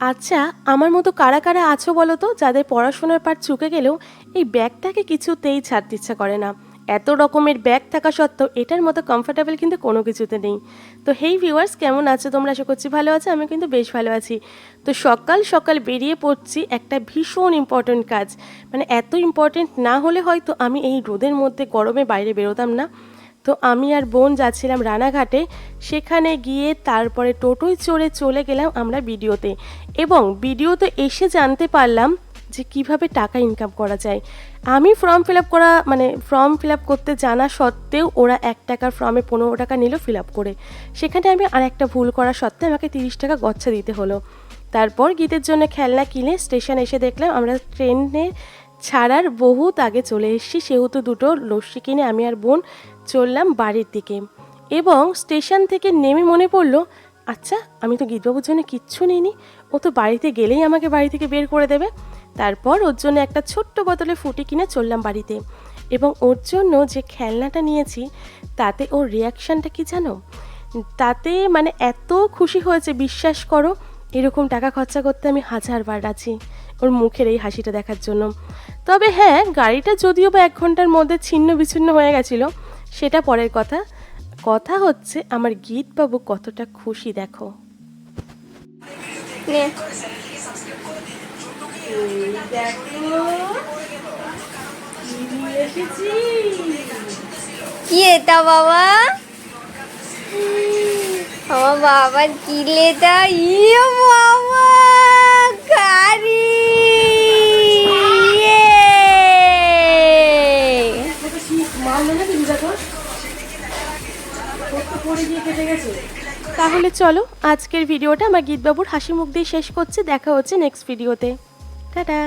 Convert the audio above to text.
আচ্ছা আমার মতো কারা কারা আছো বলো তো, যাদের পড়াশোনার পার চুকে গেলেও এই ব্যাগটাকে কিছুতেই ছাড়তে ইচ্ছা করে না। এত রকমের ব্যাগ থাকা সত্ত্বেও এটার মতো কমফোর্টেবল কিন্তু কোনো কিছুতে নেই। তো হেই ভিউয়ার্স কেমন আছো তোমরা? আশা করছি ভালো আছো আমি কিন্তু বেশ ভালো আছি। তো সকাল সকাল বেরিয়ে পড়ছি একটা ভীষণ ইম্পর্ট্যান্ট কাজ। মানে এত ইম্পর্ট্যান্ট না হলে হয়তো আমি এই রোদের মধ্যে গরমে বাইরে বেরোতাম না। তো আমি আর বোন যাচ্ছিলাম রানাঘাটে। সেখানে গিয়ে তারপরে টোটোয় চড়ে চলে গেলাম আমরা ভিডিওতে এবং ভিডিওতে এসে জানতে পারলাম যে কীভাবে টাকা ইনকাম করা যায়। আমি ফর্ম ফিল আপ করা মানে ফর্ম ফিল আপ করতে জানা সত্ত্বেও ওরা এক টাকার ফর্মে পনেরো টাকা নিল ফিল আপ করে। সেখানে আমি আর একটা ভুল করা সত্ত্বেও আমাকে তিরিশ টাকা গচ্ছা দিতে হলো। তারপর গীতের জন্য খেলনা কিনে স্টেশন এসে দেখলাম আমরা ট্রেনে ছাড়ার বহুত আগে চলে এসেছি। সেহেতু দুটো লস্যি কিনে আমি আর বোন চললাম বাড়ির দিকে এবং স্টেশন থেকে নেমে মনে পড়ল আচ্ছা আমি তো গীতবাবুর জন্য কিচ্ছু নিইনি। ও তো বাড়িতে গেলেই আমাকে বাড়ি থেকে বের করে দেবে। তারপর ওর জন্য একটা ছোট্ট বোতলে ফুটি কিনে চললাম বাড়িতে এবং ওর জন্য যে খেলনাটা নিয়েছি, তাতে ওর রিয়াকশানটা কি জানো? তাতে মানে এত খুশি হয়েছে, বিশ্বাস করো, এরকম টাকা খরচা করতে আমি হাজারবার আছি ওর মুখের এই হাসিটা দেখার জন্য। তবে হ্যাঁ গাড়িটা যদিও বা এক ঘণ্টার মধ্যে ছিন্ন বিচ্ছিন্ন হয়ে গেছিল সেটা পরের কথা। কথা হচ্ছে, আমার গীত বাবু কতটা খুশি, দেখো। কি এটা বাবা? আমার বাবার কিলেটা ইয়ে বাবা গাড়ি ইয়ে। তাহলে চলো, আজকের ভিডিওটা আমার গীতবাবুর হাসি মুখ দিয়ে শেষ করছে। দেখা হচ্ছে নেক্সট ভিডিওতে টাটা।